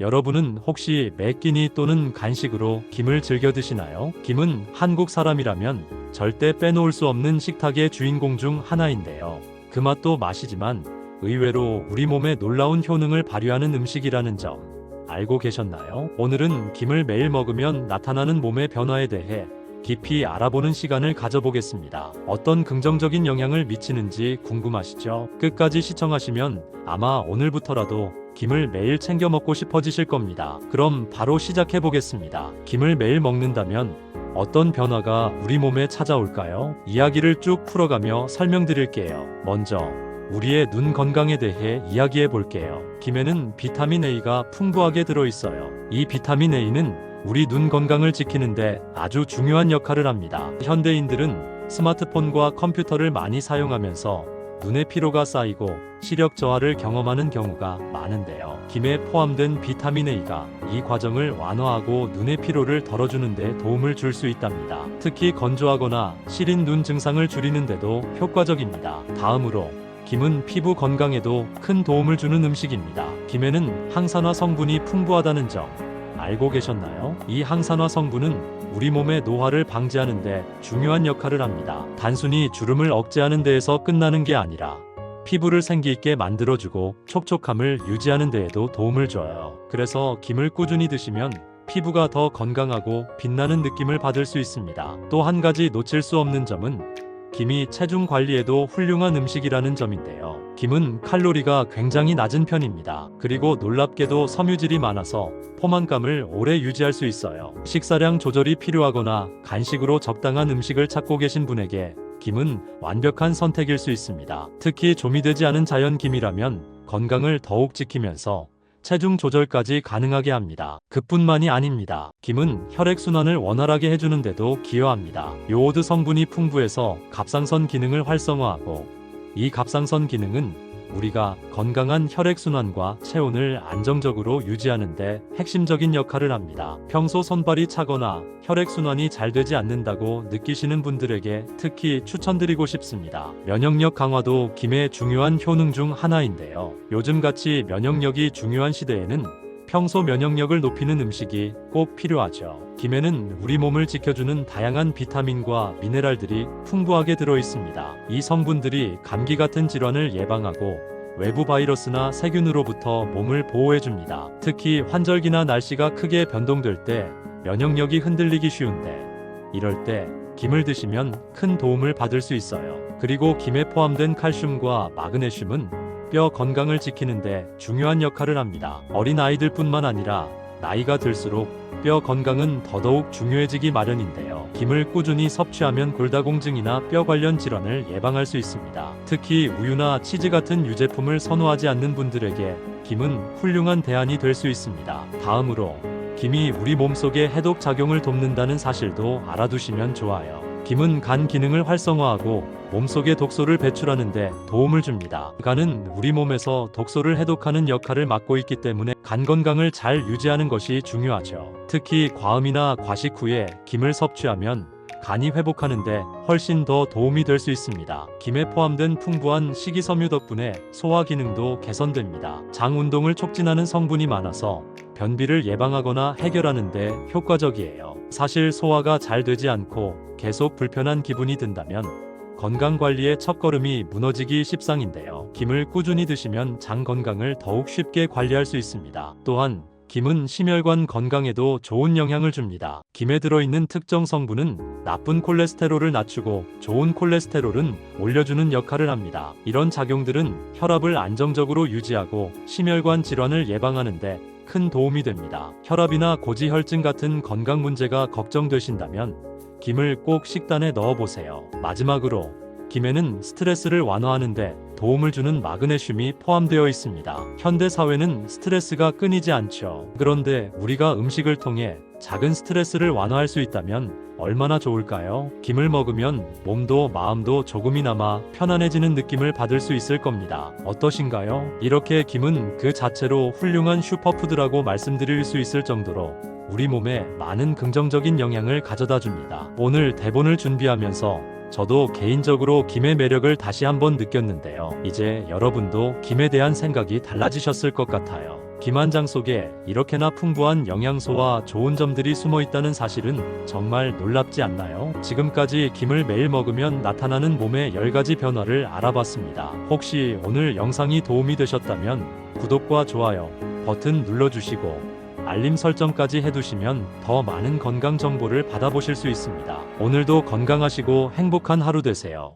여러분은 혹시 매 끼니 또는 간식으로 김을 즐겨 드시나요? 김은 한국 사람이라면 절대 빼놓을 수 없는 식탁의 주인공 중 하나인데요. 그 맛도 맛이지만 의외로 우리 몸에 놀라운 효능을 발휘하는 음식이라는 점 알고 계셨나요? 오늘은 김을 매일 먹으면 나타나는 몸의 변화에 대해 깊이 알아보는 시간을 가져보겠습니다. 어떤 긍정적인 영향을 미치는지 궁금하시죠? 끝까지 시청하시면 아마 오늘부터라도 김을 매일 챙겨 먹고 싶어지실 겁니다. 그럼 바로 시작해 보겠습니다. 김을 매일 먹는다면 어떤 변화가 우리 몸에 찾아올까요? 이야기를 쭉 풀어가며 설명드릴게요. 먼저 우리의 눈 건강에 대해 이야기해 볼게요. 김에는 비타민 A가 풍부하게 들어 있어요. 이 비타민 A는 우리 눈 건강을 지키는데 아주 중요한 역할을 합니다. 현대인들은 스마트폰과 컴퓨터를 많이 사용하면서 눈의 피로가 쌓이고 시력 저하를 경험하는 경우가 많은데요. 김에 포함된 비타민 A가 이 과정을 완화하고 눈의 피로를 덜어주는 데 도움을 줄 수 있답니다. 특히 건조하거나 시린 눈 증상을 줄이는 데도 효과적입니다. 다음으로 김은 피부 건강에도 큰 도움을 주는 음식입니다. 김에는 항산화 성분이 풍부하다는 점 알고 계셨나요? 이 항산화 성분은 우리 몸의 노화를 방지하는 데 중요한 역할을 합니다. 단순히 주름을 억제하는 데에서 끝나는 게 아니라 피부를 생기 있게 만들어주고 촉촉함을 유지하는 데에도 도움을 줘요. 그래서 김을 꾸준히 드시면 피부가 더 건강하고 빛나는 느낌을 받을 수 있습니다. 또 한 가지 놓칠 수 없는 점은 김이 체중 관리에도 훌륭한 음식이라는 점인데요. 김은 칼로리가 굉장히 낮은 편입니다. 그리고 놀랍게도 섬유질이 많아서 포만감을 오래 유지할 수 있어요. 식사량 조절이 필요하거나 간식으로 적당한 음식을 찾고 계신 분에게 김은 완벽한 선택일 수 있습니다. 특히 조미되지 않은 자연 김이라면 건강을 더욱 지키면서 체중 조절까지 가능하게 합니다. 그뿐만이 아닙니다. 김은 혈액순환을 원활하게 해주는데도 기여합니다. 요오드 성분이 풍부해서 갑상선 기능을 활성화하고 이 갑상선 기능은 우리가 건강한 혈액순환과 체온을 안정적으로 유지하는데 핵심적인 역할을 합니다. 평소 손발이 차거나 혈액순환이 잘 되지 않는다고 느끼시는 분들에게 특히 추천드리고 싶습니다. 면역력 강화도 김의 중요한 효능 중 하나인데요. 요즘같이 면역력이 중요한 시대에는 평소 면역력을 높이는 음식이 꼭 필요하죠. 김에는 우리 몸을 지켜주는 다양한 비타민과 미네랄들이 풍부하게 들어 있습니다. 이 성분들이 감기 같은 질환을 예방하고 외부 바이러스나 세균으로부터 몸을 보호해줍니다. 특히 환절기나 날씨가 크게 변동될 때 면역력이 흔들리기 쉬운데 이럴 때 김을 드시면 큰 도움을 받을 수 있어요. 그리고 김에 포함된 칼슘과 마그네슘은 뼈 건강을 지키는데 중요한 역할을 합니다. 어린 아이들뿐만 아니라 나이가 들수록 뼈 건강은 더더욱 중요해지기 마련인데요. 김을 꾸준히 섭취하면 골다공증이나 뼈 관련 질환을 예방할 수 있습니다. 특히 우유나 치즈 같은 유제품을 선호하지 않는 분들에게 김은 훌륭한 대안이 될 수 있습니다. 다음으로 김이 우리 몸속의 해독 작용을 돕는다는 사실도 알아두시면 좋아요. 김은 간 기능을 활성화하고 몸속의 독소를 배출하는데 도움을 줍니다. 간은 우리 몸에서 독소를 해독하는 역할을 맡고 있기 때문에 간 건강을 잘 유지하는 것이 중요하죠. 특히 과음이나 과식 후에 김을 섭취하면 간이 회복하는데 훨씬 더 도움이 될 수 있습니다. 김에 포함된 풍부한 식이섬유 덕분에 소화 기능도 개선됩니다. 장 운동을 촉진하는 성분이 많아서 변비를 예방하거나 해결하는데 효과적이에요. 사실 소화가 잘 되지 않고 계속 불편한 기분이 든다면 건강 관리의 첫걸음이 무너지기 십상인데요. 김을 꾸준히 드시면 장 건강을 더욱 쉽게 관리할 수 있습니다. 또한 김은 심혈관 건강에도 좋은 영향을 줍니다. 김에 들어있는 특정 성분은 나쁜 콜레스테롤을 낮추고 좋은 콜레스테롤은 올려주는 역할을 합니다. 이런 작용들은 혈압을 안정적으로 유지하고 심혈관 질환을 예방하는데 큰 도움이 됩니다. 혈압이나 고지혈증 같은 건강 문제가 걱정되신다면 김을 꼭 식단에 넣어보세요. 마지막으로 김에는 스트레스를 완화하는데 도움을 주는 마그네슘이 포함되어 있습니다. 현대 사회는 스트레스가 끊이지 않죠. 그런데 우리가 음식을 통해 작은 스트레스를 완화할 수 있다면 얼마나 좋을까요? 김을 먹으면 몸도 마음도 조금이나마 편안해지는 느낌을 받을 수 있을 겁니다. 어떠신가요? 이렇게 김은 그 자체로 훌륭한 슈퍼푸드라고 말씀드릴 수 있을 정도로 우리 몸에 많은 긍정적인 영향을 가져다 줍니다. 오늘 대본을 준비하면서 저도 개인적으로 김의 매력을 다시 한번 느꼈는데요. 이제 여러분도 김에 대한 생각이 달라지셨을 것 같아요. 김한장 속에 이렇게나 풍부한 영양소와 좋은 점들이 숨어 있다는 사실은 정말 놀랍지 않나요? 지금까지 김을 매일 먹으면 나타나는 몸의 10가지 변화를 알아봤습니다. 혹시 오늘 영상이 도움이 되셨다면 구독과 좋아요 버튼 눌러주시고 알림 설정까지 해두시면 더 많은 건강 정보를 받아보실 수 있습니다. 오늘도 건강하시고 행복한 하루 되세요.